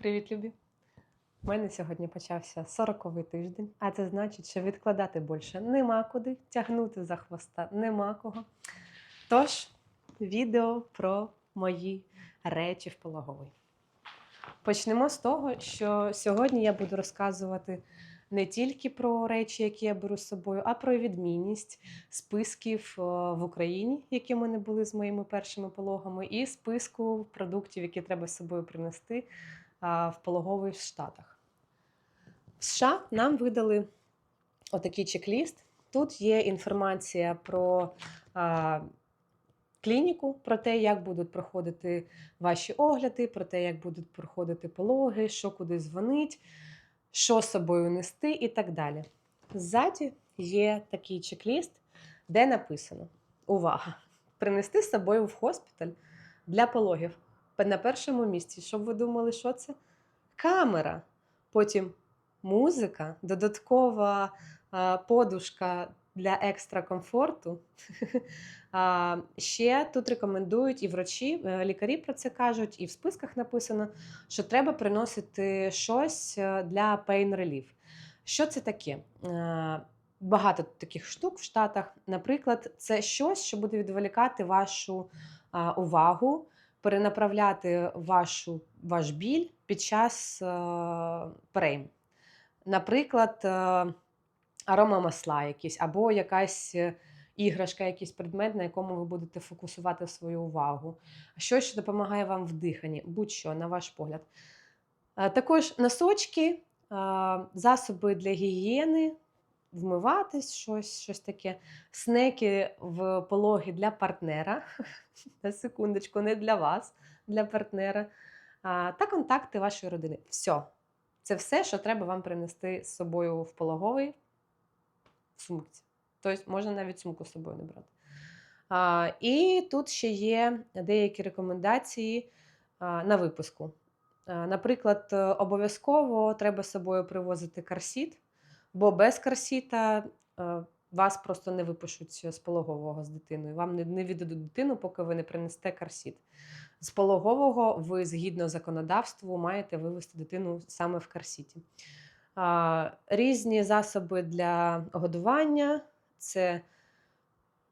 Привіт, любі! У мене сьогодні почався 40-й тиждень, а це значить, що відкладати більше нема куди, тягнути за хвоста нема кого. Тож, відео про мої речі в пологовий. Почнемо з того, що сьогодні я буду розказувати не тільки про речі, які я беру з собою, а про відмінність списків е, в Україні, які в мене були з моїми першими пологами, і списку продуктів, які треба з собою принести в пологовий в Штатах. В США нам видали отакий чек-ліст. Тут є інформація про а, клініку, про те, як будуть проходити ваші огляди, про те, як будуть проходити пологи, що куди дзвонить, що з собою нести і так далі. Ззаді є такий чек-ліст, де написано: Увага! Принести з собою в госпіталь для пологів на першому місці. Щоб ви думали, що це? Камера. Потім музика, додаткова подушка для екстра комфорту. Ще тут рекомендують і врачі, е, лікарі про це кажуть, і в списках написано, що треба приносити щось е, для pain relief. Що це таке? Е, Багато таких штук в Штатах. Наприклад, це щось, що буде відволікати вашу увагу перенаправляти вашу, ваш біль під час е, перейм. Наприклад, е, аромамасла якісь, або якась е, іграшка, якийсь предмет, на якому ви будете фокусувати свою увагу. Щось, що допомагає вам в диханні, будь-що, на ваш погляд. Також носочки, засоби для гігієни, вмиватись, щось, щось таке. Снеки в пологі для партнера. На секундочку, не для вас, для партнера. Та контакти вашої родини. Все. Це все, що треба вам принести з собою в пологовий в сумці. Тобто можна навіть сумку з собою не брати. А, І тут ще є деякі рекомендації а, на випуску. А, Наприклад, обов'язково треба з собою привозити карсіт, бо без карсіта е, вас просто не випишуть з пологового з дитиною. Вам не, віддадуть дитину, поки ви не принесете карсіт. З пологового ви, згідно законодавству, маєте вивести дитину саме в карсіті. Різні засоби для годування це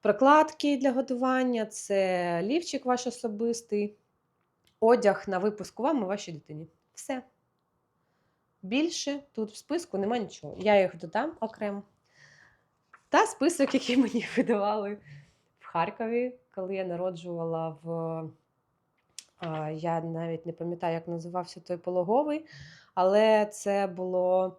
прокладки для годування, це лівчик ваш особистий, одяг на випуску вам і вашій дитині. Все. Більше тут в списку нема нічого. Я їх додам окремо. Та список, який мені видавали в Харкові, коли я народжувала в. Я навіть не пам'ятаю, як називався той пологовий, але це було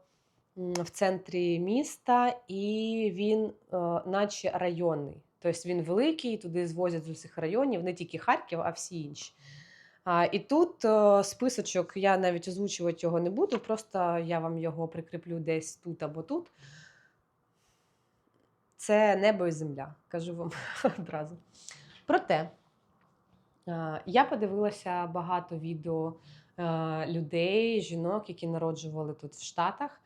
в центрі міста, і він, е, наче районний. Тобто він великий, туди звозять з усіх районів, не тільки Харків, а всі інші. А, І тут е, списочок, я навіть озвучувати його не буду, просто я вам його прикріплю десь тут або тут. Це небо і земля, кажу вам одразу. Проте я подивилася багато відео е, людей, жінок, які народжували тут в Штатах,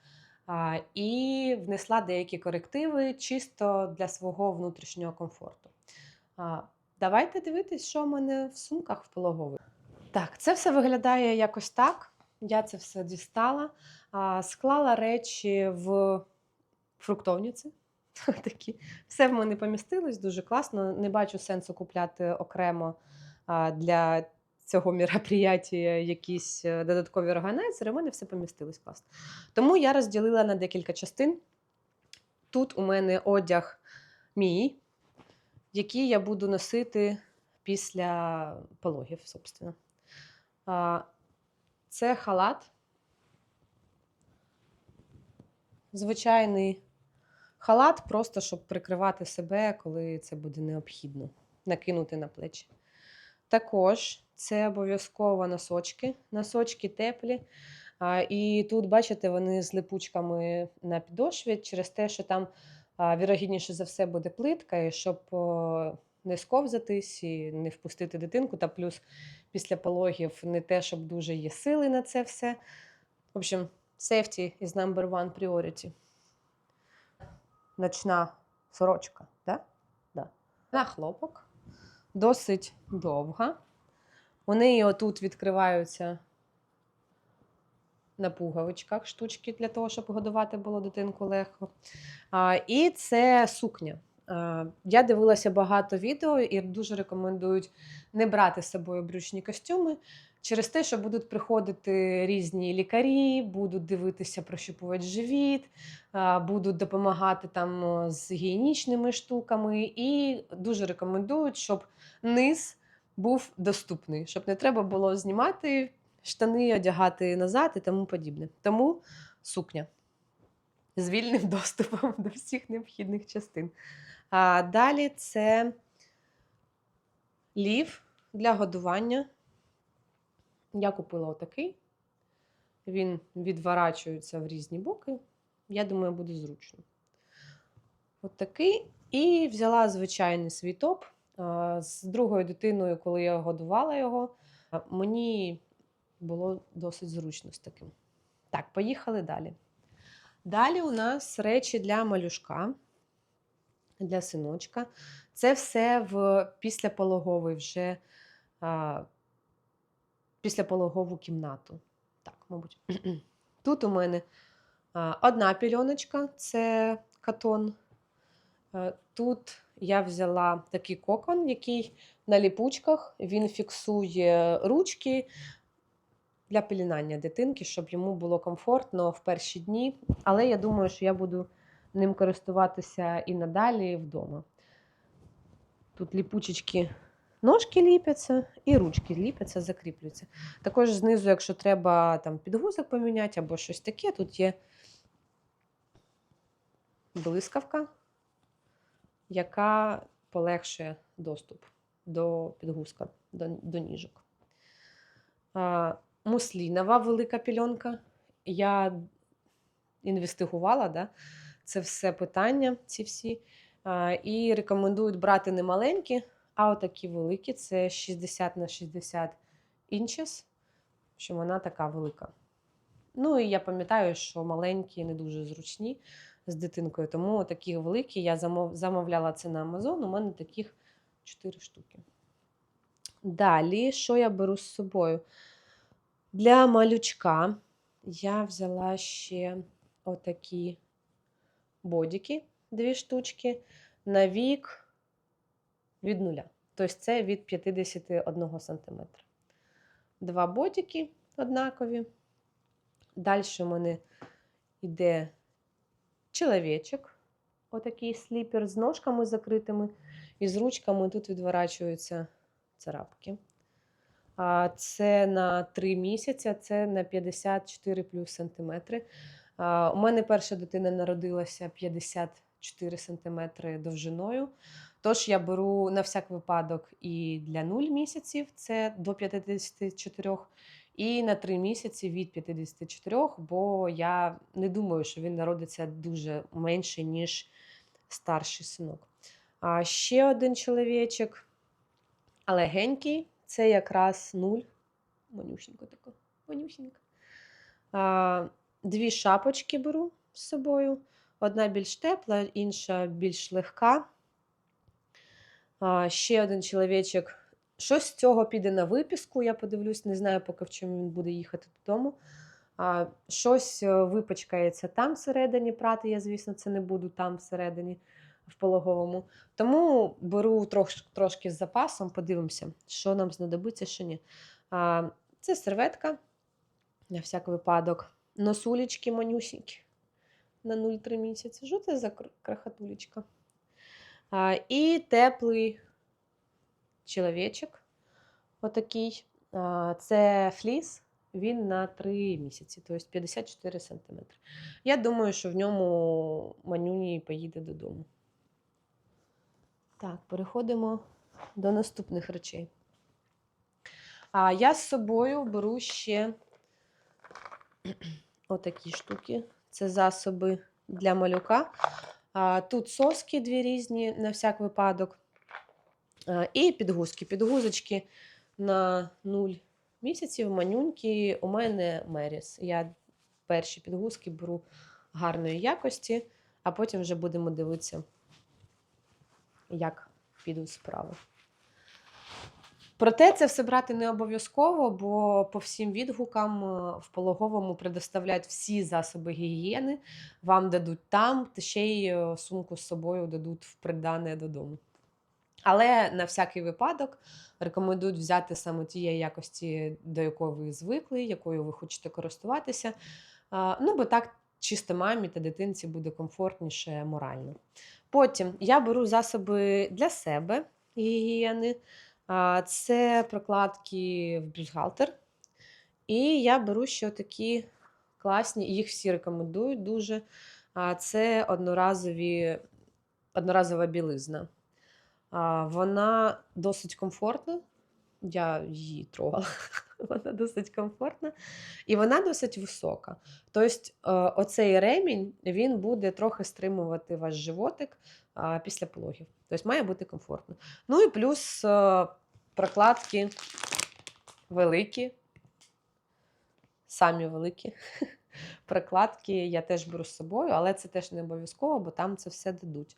і внесла деякі корективи чисто для свого внутрішнього комфорту. Давайте дивитись, що в мене в сумках в пологових. Так, це все виглядає якось так. Я це все дістала, склала речі в фруктовниці. Такі. Все в мене помістилось дуже класно. Не бачу сенсу купляти окремо для цього мероприятия якісь е, додаткові органайзери. У мене все помістилось класно. Тому я розділила на декілька частин. Тут у мене одяг мій, який я буду носити після пологів, собственно. Це халат. Звичайний халат, просто щоб прикривати себе, коли це буде необхідно, накинути на плечі. Також це обов'язково носочки. Носочки теплі. І тут, бачите, вони з липучками на підошві через те, що там, вірогідніше за все, буде плитка, і щоб не сковзатись і не впустити дитинку. Та плюс після пологів не те, щоб дуже є сили на це все. В общем, safety is number one priority. Ночна сорочка, да? Да. на хлопок. Досить довга. У неї отут відкриваються на пуговичках штучки для того, щоб годувати було дитинку легко. А, і це сукня. А, я дивилася багато відео і дуже рекомендують не брати з собою брючні костюми через те, що будуть приходити різні лікарі, будуть дивитися, прощупувати живіт, будуть допомагати там з гігієнічними штуками. І дуже рекомендують, щоб низ був доступний, щоб не треба було знімати штани, одягати назад і тому подібне. Тому сукня з вільним доступом до всіх необхідних частин. А далі це лів для годування. Я купила отакий. Він відворачується в різні боки. Я думаю, буде зручно. От такий. І взяла звичайний свій топ. З другою дитиною, коли я годувала його, мені було досить зручно з таким. Так, поїхали далі. Далі у нас речі для малюшка, для синочка. Це все в післяпологовий вже а, післяпологову кімнату. Так, мабуть. Тут у мене а, одна пільоночка це катон. Е, Тут я взяла такий кокон, який на ліпучках він фіксує ручки для пеленання дитинки, щоб йому було комфортно в перші дні. Але я думаю, що я буду ним користуватися і надалі і вдома. Тут ліпучечки ножки ліпяться і ручки ліпяться, закріплюються. Також знизу, якщо треба там підгузок поміняти або щось таке, тут є блискавка, яка полегшує доступ до підгузка, до, до ніжок. А, муслінова велика пільонка. Я інвестигувала да, це все питання, ці всі. І рекомендують брати не маленькі, а отакі великі. Це 60 на 60 інчес, що вона така велика. Ну і я пам'ятаю, що маленькі не дуже зручні з дитинкою, тому такі великі я замовляла це на Амазон. У мене таких 4 штуки. Далі, що я беру з собою? Для малючка я взяла ще отакі бодіки, дві штучки, на вік від нуля. Тобто це від 51 см. Два бодіки однакові. Далі у мене йде чоловічок, отакий сліпер з ножками закритими, і з ручками тут відворачуються царапки. А, Це на 3 місяці, це на 54 плюс сантиметри. У мене перша дитина народилася 54 сантиметри довжиною. Тож я беру на всяк випадок і для 0 місяців, це до 54, і на 3 місяці від 54, бо я не думаю, що він народиться дуже менше, ніж старший синок. А ще один чоловічок, але генький, це якраз 0. Манюсенька така, манюсенька. Дві шапочки беру з собою. Одна більш тепла, інша більш легка. Ще один чоловічок. Щось з цього піде на випіску, я подивлюсь, не знаю, поки в чому він буде їхати додому. Щось е, випачкається там всередині, прати я, звісно, це не буду там всередині, в пологовому. Тому беру трош, трошки з запасом, подивимося, що нам знадобиться, що ні. Це серветка, на всяк випадок. Носулечки манюсінькі на 0,3 місяці. Що це за кр- крахатулечка? А, І теплий чоловічок. Отакий. А, Це фліс. Він на 3 місяці, тобто 54 см. Я думаю, що в ньому манюні поїде додому. Так, переходимо до наступних речей. А я з собою беру ще отакі штуки. Це засоби для малюка. Тут соски дві різні на всяк випадок. І підгузки. Підгузочки на 0 місяців, манюнькі. У мене Меріс. Я перші підгузки беру гарної якості, а потім вже будемо дивитися, як підуть справи. Проте це все брати не обов'язково, бо по всім відгукам е, в пологовому предоставляють всі засоби гігієни, вам дадуть там, та ще й е, сумку з собою дадуть в придане додому. Але на всякий випадок рекомендують взяти саме тієї якості, до якої ви звикли, якою ви хочете користуватися. Ну, бо так чисто мамі та дитинці буде комфортніше морально. Потім я беру засоби для себе гігієни. Це прокладки в бюстгальтер. І я беру ще такі класні, їх всі рекомендують дуже. Це одноразові, одноразова білизна. Вона досить комфортна. Я її трогала. Вона досить комфортна і вона досить висока. Тобто, е, оцей ремінь він буде трохи стримувати ваш животик після пологів. Тобто має бути комфортно. Ну і плюс е, прокладки великі, самі великі. Прокладки я теж беру з собою, але це теж не обов'язково, бо там це все дадуть.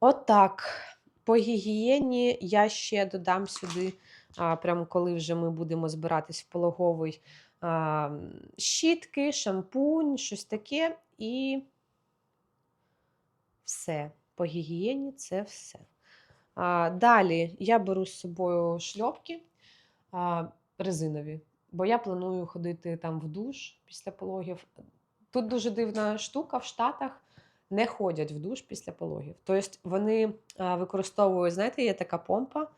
Отак. По гігієні я ще додам сюди, а, прямо коли вже ми будемо збиратись в пологовий а, щітки, шампунь, щось таке. І все. По гігієні це все. А, далі я беру з собою шльопки а, резинові, бо я планую ходити там в душ після пологів. Тут дуже дивна штука в Штатах не ходять в душ після пологів. Тобто вони використовують, знаєте, є така помпа.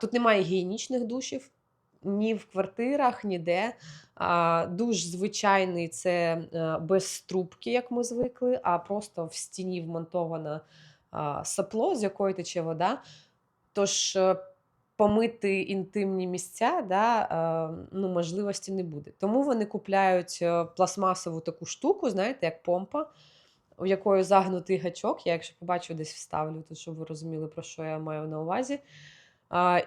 Тут немає гігієнічних душів ні в квартирах, ніде. А, душ звичайний це е, без трубки, як ми звикли, а просто в стіні вмонтоване сапло, з якої тече вода. Тож е, помити інтимні місця да, е, ну, можливості не буде. Тому вони купляють пластмасову таку штуку, знаєте, як помпа, у якої загнутий гачок. Я, якщо побачу, десь вставлю, то щоб ви розуміли, про що я маю на увазі.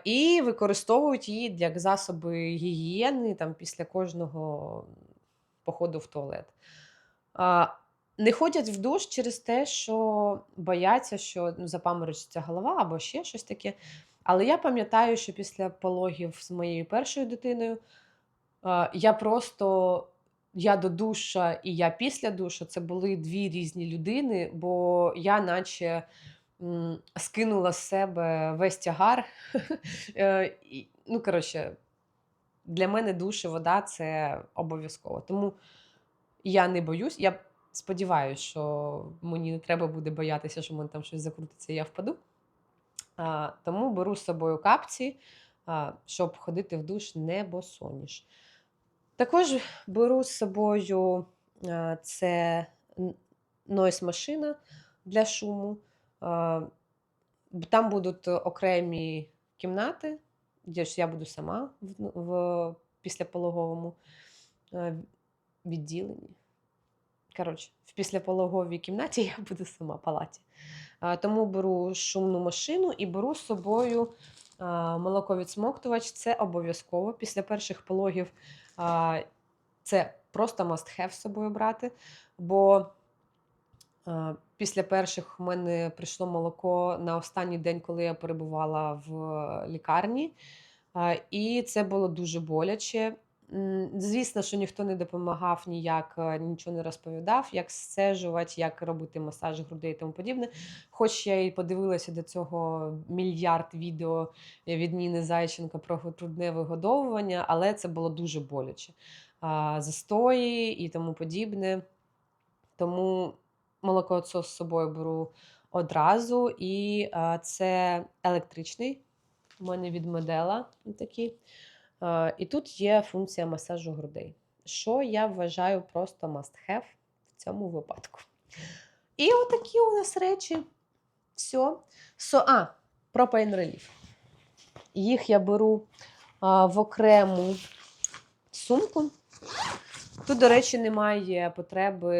І використовують її як засоби гігієни там, після кожного походу в туалет. Не ходять в душ через те, що бояться, що ну, запаморочиться голова або ще щось таке. Але я пам'ятаю, що після пологів з моєю першою дитиною я просто я до душа і я після душу це були дві різні людини, бо я наче скинула з себе весь тягар. Е, Ну, коротше, для мене душ і вода це обов'язково. Тому я не боюсь. Я сподіваюся, що мені не треба буде боятися, що мене там щось закрутиться, і я впаду. А, тому беру з собою капці, а, щоб ходити в душ не босоніж. Також беру з собою а, це нойс машина для шуму. Там будуть окремі кімнати, де ж я буду сама в, в післяпологовому відділенні. Коротше, в післяпологовій кімнаті я буду сама в палаті. Тому беру шумну машину і беру з собою молоковідсмоктувач. Це обов'язково. Після перших пологів це просто must have з собою брати. Бо після перших в мене прийшло молоко на останній день, коли я перебувала в лікарні. І це було дуже боляче. Звісно, що ніхто не допомагав ніяк, е, нічого не розповідав, як сцежувати, як робити масаж грудей і тому подібне. Хоч я і подивилася до цього мільярд відео від Ніни Зайченка про грудне вигодовування, але це було дуже боляче. Застої і тому подібне. Тому молокоотсос з собою беру одразу. І це електричний. У мене від модела такий. І тут є функція масажу грудей, що я вважаю просто must have в цьому випадку. І отакі у нас речі. Все. So, а, про Pain Relief. Їх я беру а, в окрему сумку. Тут, до речі, немає потреби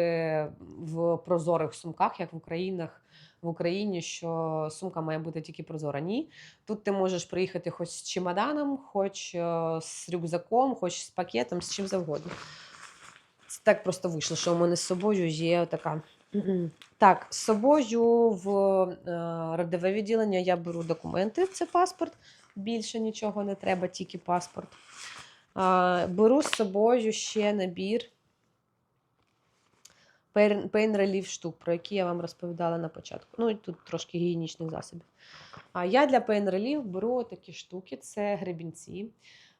в прозорих сумках, як в Українах. В Україні, що сумка має бути тільки прозора. Ні. Тут ти можеш приїхати хоч з чемоданом, хоч е, з рюкзаком, хоч з пакетом, з чим завгодно. Це так просто вийшло, що у мене з собою є така. Так, з собою в е, родове відділення я беру документи, це паспорт, Більше нічого не треба, тільки паспорт. Беру з собою ще набір Pain Relief штук, про які я вам розповідала на початку. Ну і тут трошки гігієнічних засобів. А я для Pain Relief беру такі штуки: це гребінці.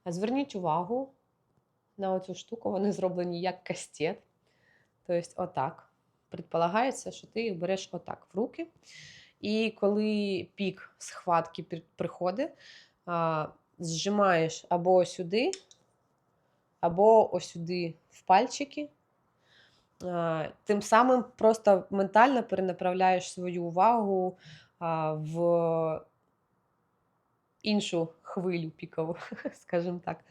Зверніть увагу на оцю штуку, вони зроблені як кастет. Тобто, отак. Предполагається, що ти їх береш отак в руки. І коли пік схватки приходить, зжимаєш або сюди, або ось сюди в пальчики. Тим самим просто ментально перенаправляєш свою увагу в іншу хвилю пікову, скажімо так.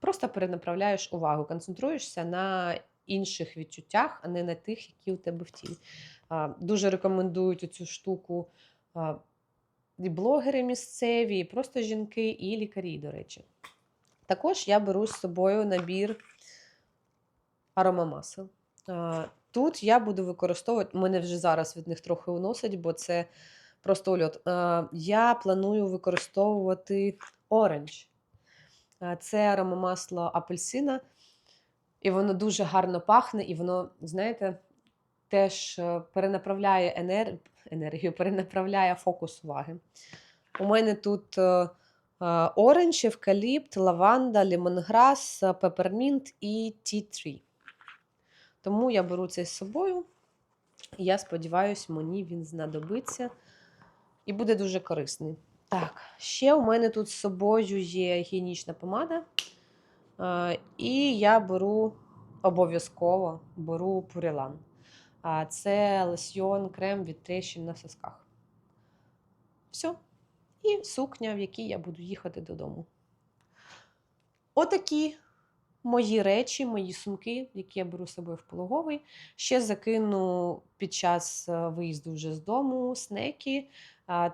Просто перенаправляєш увагу, концентруєшся на інших відчуттях, а не на тих, які у тебе в тілі. Дуже рекомендують цю штуку і блогери місцеві, і просто жінки, і лікарі, до речі. Також я беру з собою набір аромамасел. Тут я буду використовувати, мене вже зараз від них трохи уносить, бо це просто ульот. Я планую використовувати оранж. Це аромамасло апельсина, і воно дуже гарно пахне, і воно, знаєте, теж е, перенаправляє енер... енергію, перенаправляє фокус уваги. У мене тут е, оранж, евкаліпт, лаванда, лімонграс, е, пепермінт і ті-3. Тому я беру це з собою. Я сподіваюся, мені він знадобиться і буде дуже корисний. Так, ще у мене тут з собою є гігієнічна помада. Е, І я беру обов'язково беру пурелан. А Це лосьйон, крем від тріщин на сосках. Все. І сукня, в якій я буду їхати додому. Отакі мої речі, мої сумки, які я беру з собою в пологовий. Ще закину під час е, виїзду вже з дому снеки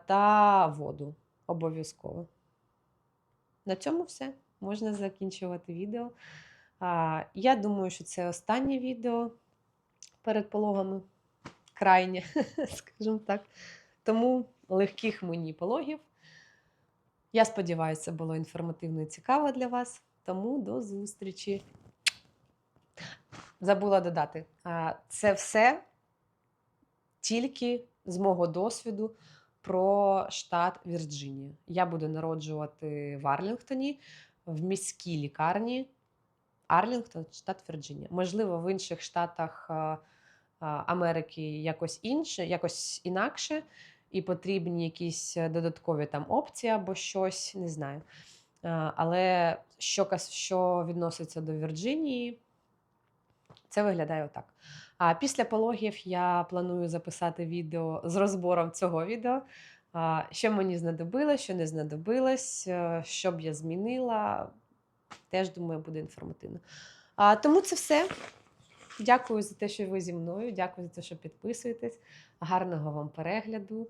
та воду. Обов'язково. На цьому все. Можна закінчувати відео. Я думаю, що це останнє відео перед пологами. Крайнє, скажімо так. Тому легких мені пологів. Я сподіваюся, було інформативно і цікаво для вас. Тому до зустрічі. Забула додати. Це все тільки з мого досвіду про штат Вірджинія. Я буду народжувати в Арлінгтоні, в міській лікарні. Арлінгтон, штат Вірджинія. Можливо, в інших штатах Америки якось інше, якось інакше, і потрібні якісь е, додаткові там опції або щось, не знаю. Але що, що відноситься до Вірджинії, це виглядає отак. А після пологів я планую записати відео з розбором цього відео. Що мені знадобилось, що не знадобилось, е, що б я змінила. Теж думаю, буде інформативно. Тому це все. Дякую за те, що ви зі мною. Дякую за те, що підписуєтесь. Гарного вам перегляду.